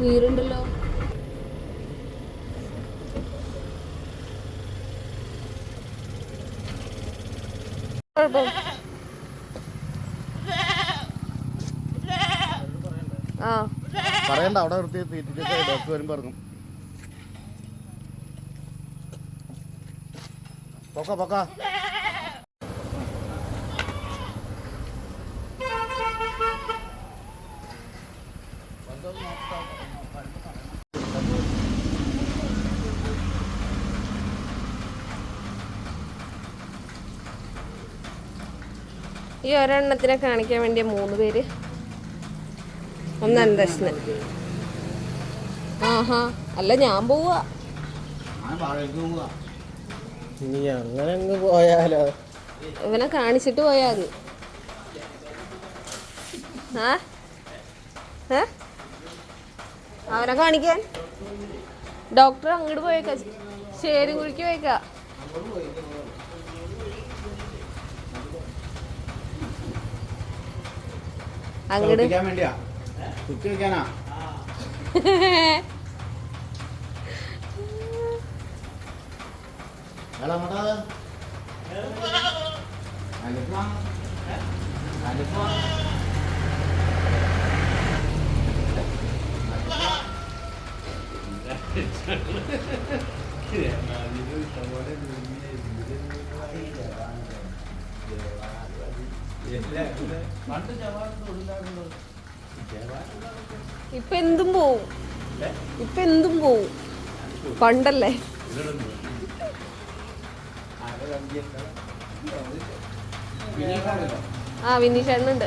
നീരുണ്ടല്ലോ പറയണ്ട അവിടെ നിർത്തി ഡോക്ടർ വരുമ്പോൾ ഇറങ്ങും. പൊക്ക പൊക്ക. ഈ ഒരെണ്ണത്തിനെ കാണിക്കാൻ വേണ്ടിയ മൂന്ന് പേര്. ഒന്നാണ് അന്തസ്ന് ആഹാ അല്ല ഞാൻ പോവാ. ഇനി അങ്ങനെ അങ്ങ് പോയാലോ? ഇവനെ കാണിച്ചിട്ട് പോയാ മതി. ആ? ഏ? അവനെ കാണിക്കാൻ. ഡോക്ടർ അങ്ങോട്ട് പോയേക്കാ. ശേരിക്കുഴിക്ക് പോയേക്കാ. അങ്ങോട്ട് കുളിക്കാൻ വേണ്ടിയാ? ഇപ്പൊ എന്തും പോവും. ഇപ്പൊ എന്തും പോവും. പണ്ടല്ലേ? ആ വിനീഷണ്ണുണ്ട്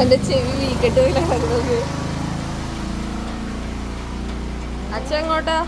എന്റെ ചെവി വീക്കട്ട് പോയില്ല അച്ഛൻ എങ്ങോട്ടാ?